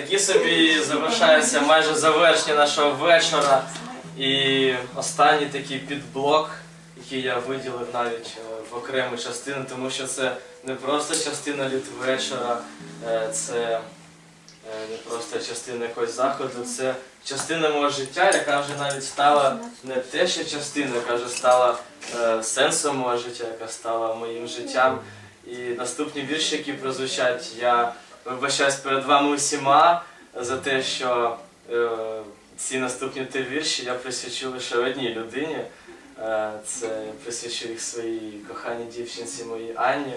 Такі собі завершається майже завершення нашого вечора. І останній такий підблок, який я виділив навіть е, в окрему частину, тому що це не просто частина літ вечора, е, це е, не просто частина якогось заходу, це частина мого життя, яка вже навіть стала не те, що частина, яка вже стала сенсом мого життя, яка стала моїм життям. І наступні вірші, які прозвучать, я вибачаюсь перед вами усіма за те, що е, ці наступні три вірші я присвячу лише одній людині. Е, це присвячу їх своїй коханій дівчинці моїй Анні.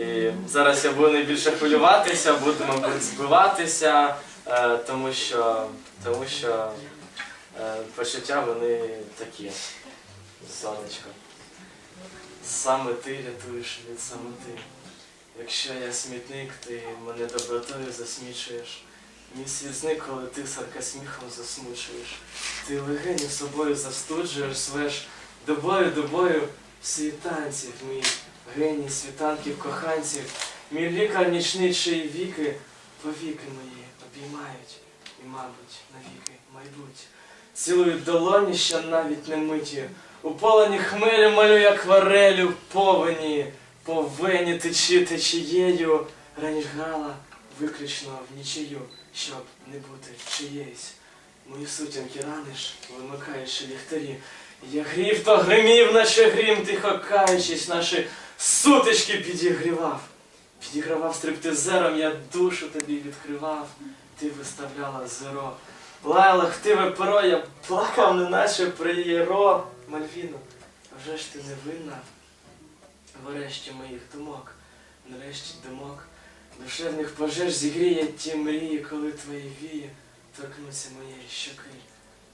І зараз я буду найбільше хвилюватися, буду, мабуть, збиватися, е, тому що, тому що почуття вони такі. Сонечко. Саме ти рятуєш від самоти. Якщо я смітник, ти мене добротою засмічуєш. Мій світ зник, коли ти сарка сміхом засмучуєш. Ти легені собою застуджуєш, свеш добою добою всі танців, мій геній світанків, коханців, мій лікар нічний чиї віки, повіки мої обіймають і, мабуть, навіки майбуть. Цілують долоні, що навіть не миті. У полоні хмелю малюю акварелю повені, по вені течі течією, раніш грала виключно в нічию, щоб не бути чиєюсь. Мої сутінки раниш, вимикаючи ліхтарі. Я грів, то гримів, наче грім, тихо каючись, наші сутички підігрівав. Підігравав стриптизером, я душу тобі відкривав, ти виставляла зеро. Лаяла хтиве перо, я плакав, неначе приєро. Мальвіно, вже ж ти не винна врешті моїх думок, нарешті думок, душевних пожеж зігріє ті мрії, коли твої вії торкнуться моєї щоки,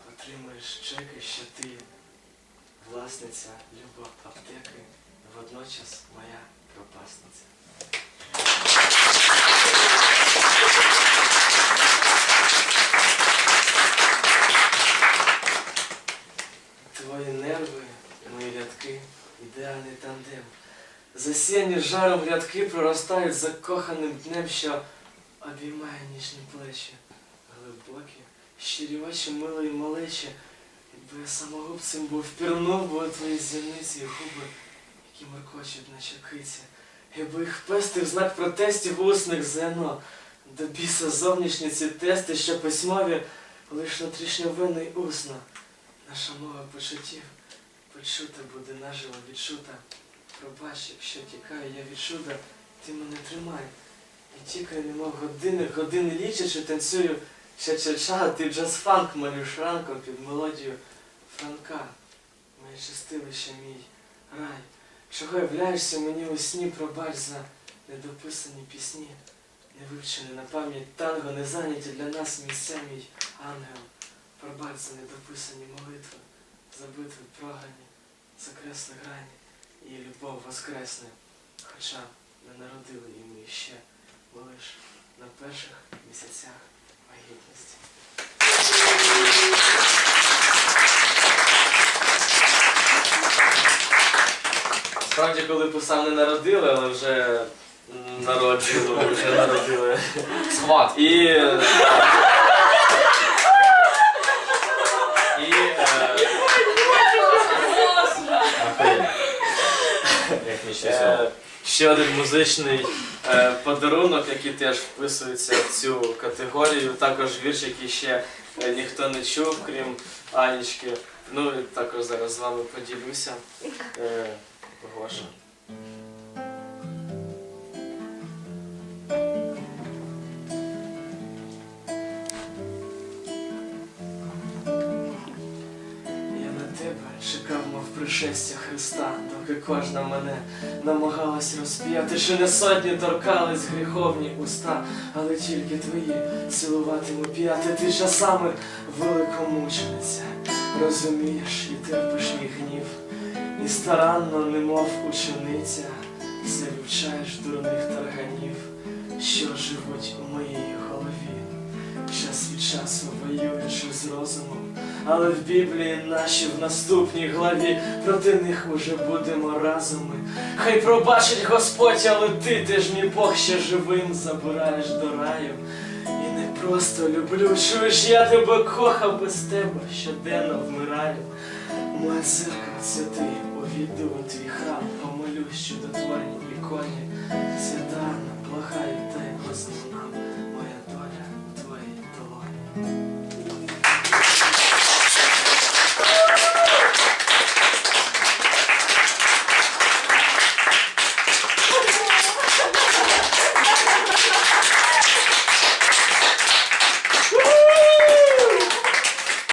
отримаєш чеки, що ти власниця любов аптеки, водночас моя пропасниця. Твої нерви, мої рядки, ідеальний тандем. Засіяні жаром рядки проростають закоханим днем, що обіймає ніжні плечі, глибокі, щирі очі милої малечі. Якби я самогубцем був, впірнув би у твої зіниці і губи, які моркочуть, наче киці. Якби їх пестив знак протестів усних зено, до біса зовнішні ці тести, що письмові, лиш внутрішньовинний усно. Наша мова почуттів почута буде наживо відчута. Пробач, якщо тікаю я від ти мене тримай. І тікаю, немов години, години лічачи, танцюю ча-ча-ча, ти джаз-фанк малюєш ранком під мелодію Франка. Моє чистилище, мій рай. Чого являєшся мені у сні, пробач за недописані пісні, не вивчені на пам'ять танго, не зайняті для нас місця, мій ангел. Пробач за недописані молитви, за битви програні, за грані, і любов воскресне, хоча не народили і ми ще, бо лиш на перших місяцях вагітності. Справді, коли писав не народили, але вже народили, вже народили. Схват. І. Е, Ще один музичний е, подарунок, який теж вписується в цю категорію. Також вірш, який ще е, ніхто не чув, крім Анічки. Ну і також зараз з вами поділюся. Е, Гоша. Тебе чекав, мов пришестя Христа, доки кожна мене намагалась розп'яти, чи не сотні торкались гріховні уста, але тільки твої цілуватиму п'яти, ти часами великомучениця, розумієш і терпиш мій гнів, і старанно, немов учениця, вивчаєш дурних тарганів, що живуть у моїй голові. Час від часу воюючи з розумом, але в Біблії наші в наступній главі проти них уже будемо разом. ми. Хай пробачить Господь, але ти, ти ж мій Бог ще живим забираєш до раю. І не просто люблю, чуєш, я тебе кохав без тебе, щоденно вмираю. Моя церква, святий, увійду у твій храм, помолюсь, що до твоїй іконі. Свята, благаю,